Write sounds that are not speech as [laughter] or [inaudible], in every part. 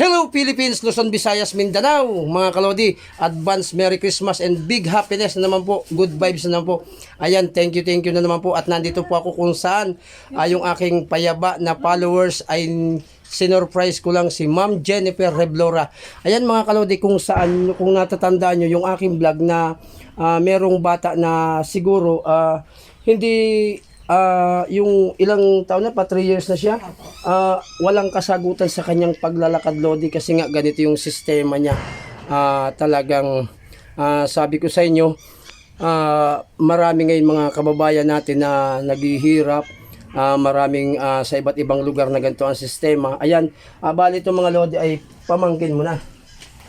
Hello Philippines, Luzon, Visayas, Mindanao, mga kalodi, advance Merry Christmas and big happiness na naman po, good vibes na naman po. Ayan, thank you, thank you na naman po at nandito po ako kung saan ah, yung aking payaba na followers ay sinurprise ko lang si Ma'am Jennifer Reblora. Ayan mga kalodi, kung saan, kung natatandaan nyo yung aking vlog na ah, merong bata na siguro ah, hindi ah yung ilang taon na pa 3 years na siya ah walang kasagutan sa kanyang paglalakad Lodi kasi nga ganito yung sistema niya. Ah, talagang ah, sabi ko sa inyo ah, marami ngayon mga kababayan natin na naghihirap. Ah, maraming ah, sa iba't ibang lugar na ganito ang sistema. Ayan ah, bali itong mga Lodi ay pamangkin mo na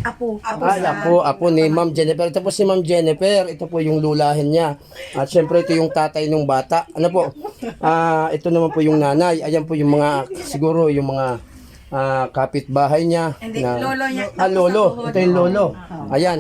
Apo. Apo. Ay, apo, apo ni Ma'am Jennifer. Ito po si Ma'am Jennifer. Ito po yung lulahin niya. At syempre ito yung tatay ng bata. Ano po? Ah, ito naman po yung nanay. Ayan po yung mga siguro yung mga ah, kapitbahay niya. Hindi, na- lolo niya. Ah, lolo. Ito yung lolo. Ayan.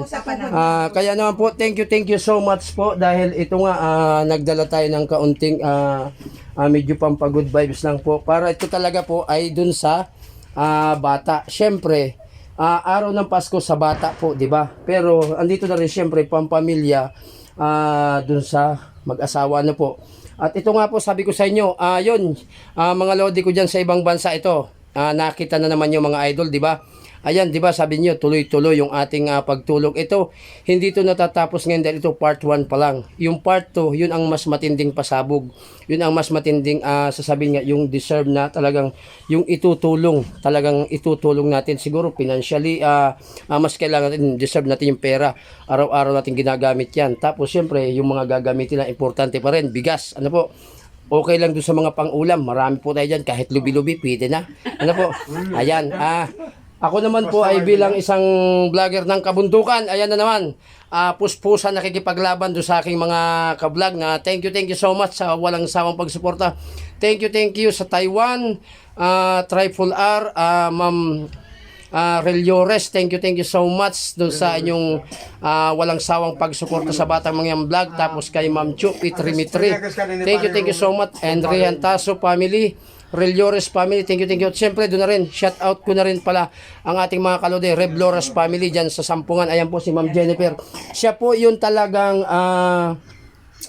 Ah, kaya naman po, thank you, thank you so much po dahil ito nga ah, nagdala tayo ng kaunting ah, ah, medyo pampagod vibes lang po. Para ito talaga po ay dun sa ah, bata. Syempre, ah, araw ng Pasko sa bata po, di ba? Pero andito na rin syempre pampamilya ah, dun sa mag-asawa na po. At ito nga po sabi ko sa inyo, ah yun, ah, mga lodi ko diyan sa ibang bansa ito. Ah, nakita na naman yung mga idol, di ba? Ayan, di ba sabi niyo tuloy-tuloy yung ating ah, pagtulog. Ito, hindi to natatapos ngayon dahil ito part 1 pa lang. Yung part 2, yun ang mas matinding pasabog. Yun ang mas matinding ah, sasabihin nga yung deserve na talagang yung itutulong, talagang itutulong natin siguro financially ah, ah, mas kailangan natin deserve natin yung pera. Araw-araw natin ginagamit 'yan. Tapos syempre, yung mga gagamitin na importante pa rin, bigas. Ano po? Okay lang doon sa mga pang-ulam. Marami po tayo dyan. Kahit lubi-lubi, pwede na. Ano po? [laughs] Ayan. Ah, ako naman po ay bilang isang vlogger ng kabundukan. Ayan na naman. Ah, puspusan nakikipaglaban doon sa aking mga ka-vlog na thank you, thank you so much sa walang sawang pagsuporta. Thank you, thank you sa Taiwan, ah, Trifle R, ah, Ma'am Ah, Reliores, thank you, thank you so much doon sa inyong ah, walang sawang pagsuporta sa Batang Mangyang Vlog. Tapos kay Ma'am Chupi Trimitri. Thank you, thank you so much. And Rian Taso family, Reliores family, thank you, thank you. At syempre, doon na rin, shout out ko na rin pala ang ating mga kalode, Rebloras family dyan sa Sampungan. Ayan po si Ma'am Jennifer. Siya po yung talagang ah,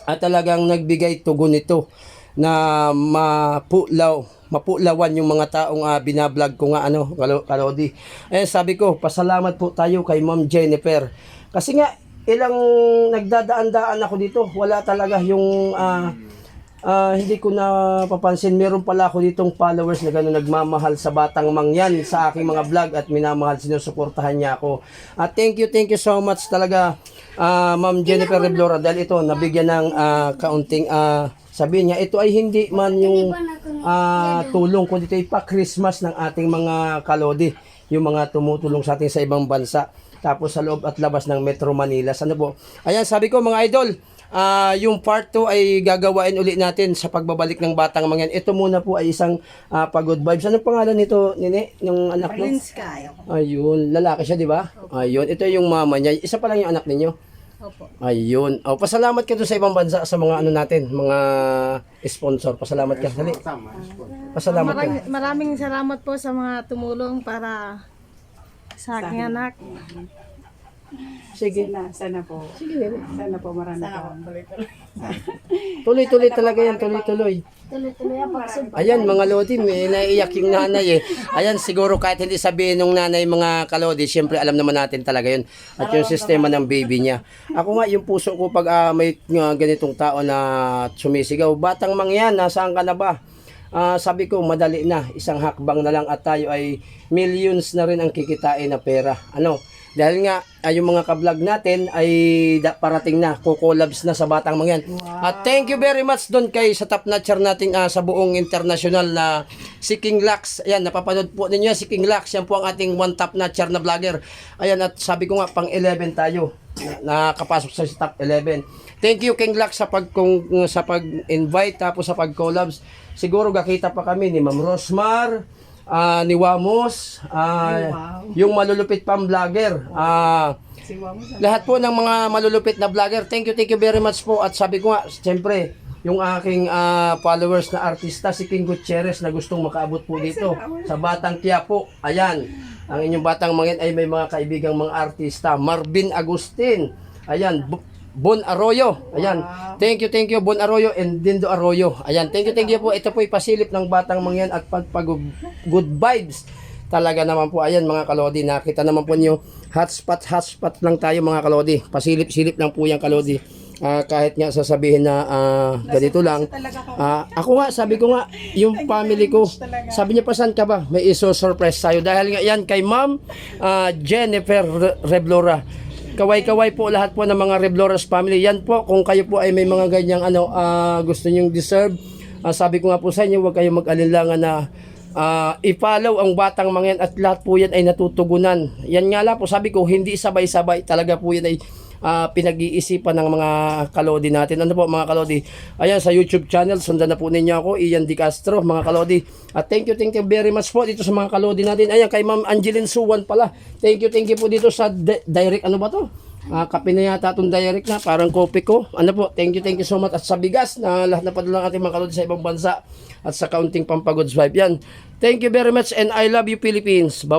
at talagang nagbigay tugon nito na mapulaw mapulawan yung mga taong ah, binablog ko nga ano kalo, kalodi eh sabi ko pasalamat po tayo kay Ma'am Jennifer kasi nga ilang nagdadaan-daan ako dito wala talaga yung ah, ah, hindi ko na papansin meron pala ako ditong followers na gano'n nagmamahal sa batang mangyan sa aking mga vlog at minamahal sinusuportahan niya ako. At thank you thank you so much talaga ah, Ma'am Jennifer Reblora dahil ito nabigyan ng ah, kaunting ah, sabihin niya ito ay hindi man yung ah, tulong kundi ito ay pa Christmas ng ating mga kalodi yung mga tumutulong sa atin sa ibang bansa tapos sa loob at labas ng Metro Manila ano po ayan sabi ko mga idol Ah, yung part 2 ay gagawain uli natin sa pagbabalik ng batang mangyan. Ito muna po ay isang ah, pagod vibes. Anong pangalan nito, Nene? Yung anak mo? Prince Kyle. Ayun, lalaki siya, di ba? Ayun, ito yung mama niya. Isa pa lang yung anak ninyo. Opo. Ayun. Oh, pasalamat ka doon sa ibang bansa sa mga ano natin, mga sponsor. Pasalamat ka. Dali. Pasalamat ka. Maraming, maraming salamat po sa mga tumulong para sa aking anak. Sige. Sana, sana po. Sige, Nene. Sana po marami pa. [laughs] Tuloy-tuloy talaga yan, tuloy-tuloy. Tuloy-tuloy ang pagsubok. Ayan mga lodi, may naiiyak yung nanay eh. Ayan siguro kahit hindi sabihin ng nanay mga kalodi, syempre alam naman natin talaga yun. At yung sistema ng baby niya. Ako nga yung puso ko pag ah, may ah, ganitong tao na sumisigaw, batang mangyan, nasaan ka na ba? Ah, sabi ko madali na, isang hakbang na lang at tayo ay millions na rin ang kikitain na pera. Ano? Dahil nga ay yung mga ka-vlog natin ay da- parating na, kukolabs na sa Batang Mangyan. At thank you very much doon kay sa top notcher nating ah, sa buong international na si King Lax. Ayan, napapanood po ninyo si King Lax. Yan po ang ating one top notcher na vlogger. Ayan, at sabi ko nga pang 11 tayo nakapasok sa top 11. Thank you King Lax sa pag kung, sa pag-invite tapos sa pag-collabs. Siguro gakita pa kami ni Ma'am Rosmar, ah, ni Wamos, ah, yung malulupit pang vlogger. Ah, Si Mama sa lahat po ng mga malulupit na vlogger, thank you, thank you very much po. At sabi ko nga, siyempre, yung aking ah, followers na artista, si King Gutierrez na gustong makaabot po dito sa Batang Quiapo. Ayan. Ang inyong batang mangyan ay may mga kaibigang mga artista. Marvin Agustin. Ayan, Bon Arroyo. Ayan. Thank you, thank you, Bon Arroyo and Dindo Arroyo. Ayan, thank you, thank you po. Ito po ipasilip ng batang mangyan at pagpag good vibes. Talaga naman po, ayan mga kalodi, nakita naman po niyo, hotspot, hotspot lang tayo mga kalodi. Pasilip-silip lang po yung kalodi. Ah, kahit nga sasabihin na ah, ganito lang. Ah, ako nga, sabi ko nga, yung family ko, sabi niya pa saan ka ba? May iso-surprise tayo. Dahil nga yan kay ma'am ah, Jennifer Re- Reblora. Kaway-kaway po lahat po ng mga Rebloras family. Yan po, kung kayo po ay may mga ganyang ano, ah, gusto nyong deserve. Ah, sabi ko nga po sa inyo, huwag kayong mag-alinlangan na Ah, i-follow ang batang mga yan at lahat po yan ay natutugunan. Yan nga lang po sabi ko, hindi sabay-sabay. Talaga po yan ay ah, pinag-iisipan ng mga kalodi natin. Ano po mga kalodi? Ayan sa YouTube channel, sundan na po ninyo ako, Ian Di Castro, mga kalodi. At thank you, thank you very much po dito sa mga kalodi natin. Ayan kay Ma'am Angeline Suwan pala. Thank you, thank you po dito sa di- direct, ano ba to? Ah, kape na yata itong direct na, parang kopi ko. Ano po, thank you, thank you so much. At sa bigas na lahat na padala ng ating mga kalodi sa ibang bansa at sa kaunting pampagods vibe. Yan. Thank you very much and I love you Philippines. Bye